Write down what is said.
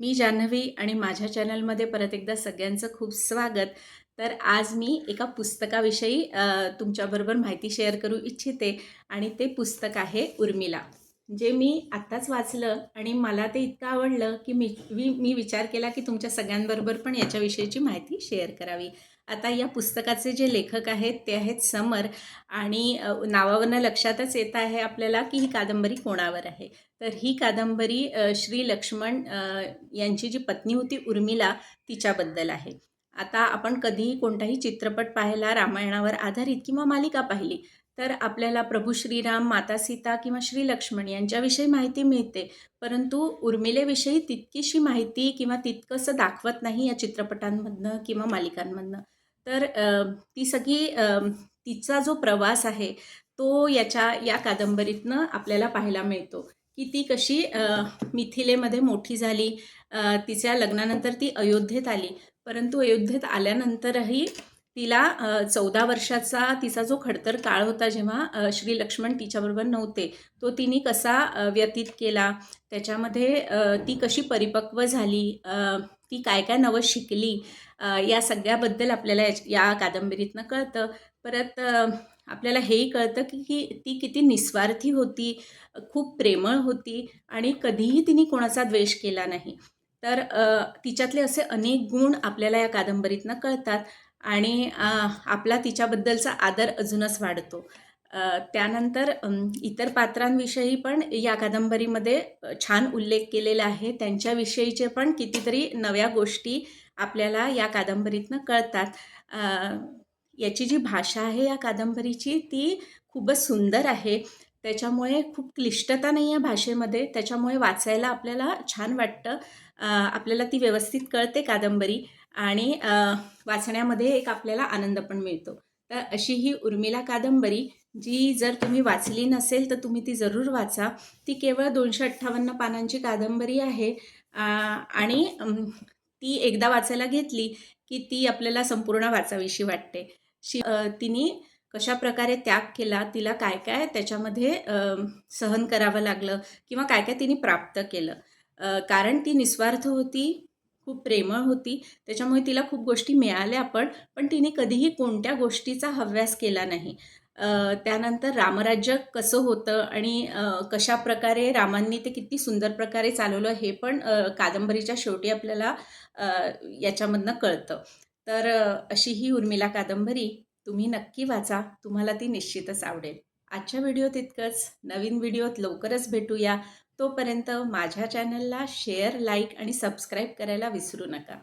मी जान्हवी आणि माझ्या चॅनलमध्ये परत एकदा सगळ्यांचं खूप स्वागत. तर आज मी एका पुस्तकाविषयी तुमच्याबरोबर माहिती शेअर करू इच्छिते आणि ते पुस्तक आहे उर्मिला. जे मी आत्ताच वाचलं आणि मला ते इतकं आवडलं की मी मी मी विचार केला की तुमच्या सगळ्यांबरोबर पण याच्याविषयीची माहिती शेअर करावी. आता या पुस्तकाचे जे लेखक आहेत ते आहेत समर आणि नावावरनं लक्षातच येत आहे आपल्याला की ही कादंबरी कोणावर आहे. तर ही कादंबरी श्री लक्ष्मण यांची जी पत्नी होती उर्मिला तिच्याबद्दल आहे. आता आपण कधीही कोणताही चित्रपट पाहिला रामायणावर आधारित किंवा मालिका पाहिली तर आपल्याला प्रभू श्रीराम माता सीता किंवा श्री लक्ष्मण यांच्याविषयी माहिती मिळते. परंतु उर्मिलेविषयी तितकीशी माहिती किंवा तितकंसं दाखवत नाही या चित्रपटांमधनं किंवा मालिकांमधनं. तर ती सगळी तिचा जो प्रवास आहे तो याच्या या कादंबरीतनं आपल्याला पाहायला मिळतो. की ती कशी मिथिलेमध्ये मोठी झाली तिच्या लग्नानंतर ती अयोध्येत आली. परंतु अयोध्येत आल्यानंतरही तिला चौदा वर्षाचा तिचा जो खडतर काळ होता जेव्हा श्री लक्ष्मण तिच्याबरोबर नव्हते तो तिने कसा व्यतीत केला? त्याच्यामध्ये ती कशी परिपक्व झाली? ती काय काय नवं शिकली? या सगळ्याबद्दल आपल्याला या कादंबरीतनं कळतं. परत आपल्याला हेही कळतं की की ती किती निस्वार्थी होती खूप प्रेमळ होती आणि कधीही तिने कोणाचा द्वेष केला नाही. तर तिच्यातले असे अनेक गुण आपल्याला या कादंबरीतनं कळतात. आणि आपला तिच्याबद्दलचा आदर अजूनच वाढतो. त्यानंतर इतर पात्रांविषयी पण या कादंबरीमध्ये छान उल्लेख केलेला आहे. त्यांच्याविषयीचे पण कितीतरी नव्या गोष्टी आपल्याला या कादंबरीतनं कळतात. याची जी भाषा आहे या कादंबरीची ती खूपच सुंदर आहे. त्याच्यामुळे खूप क्लिष्टता नाही आहे भाषेमध्ये. त्याच्यामुळे वाचायला आपल्याला छान वाटतं. आपल्याला ती व्यवस्थित कळते कादंबरी आणि वाचण्यामध्ये एक आपल्याला आनंद पण मिळतो. तर अशी ही उर्मिला कादंबरी जी जर तुम्ही वाचली नसेल तर तुम्ही ती जरूर वाचा. ती केवळ दोनशे अठ्ठावन्न पानांची कादंबरी आहे. आणि ती एकदा वाचायला घेतली की ती आपल्याला संपूर्ण वाचावीशी वाटते. शी तिने कशा प्रकारे त्याग केला तिला काय काय त्याच्यामध्ये सहन करावं लागलं किंवा काय काय तिने प्राप्त केलं. कारण ती निस्वार्थ होती खूप प्रेमळ होती त्याच्यामुळे तिला खूप गोष्टी मिळाल्या पण पण तिने कधीही कोणत्या गोष्टीचा हव्यास केला नाही. त्यानंतर रामराज्य कसं होतं आणि कशा प्रकारे रामांनी ते किती सुंदर प्रकारे चालवलं हे पण कादंबरीच्या शेवटी आपल्याला याच्यामधनं कळतं. तर अशी ही उर्मिला कादंबरी. तुम्ही नक्की वाचा. तुम्हाला ती निश्चितच आवडेल. आजच्या व्हिडिओत इतकंच. नवीन व्हिडिओत लवकरच भेटूया. तोपर्यंत माझ्या चॅनलला शेअर लाईक आणि सबस्क्राईब करायला विसरू नका.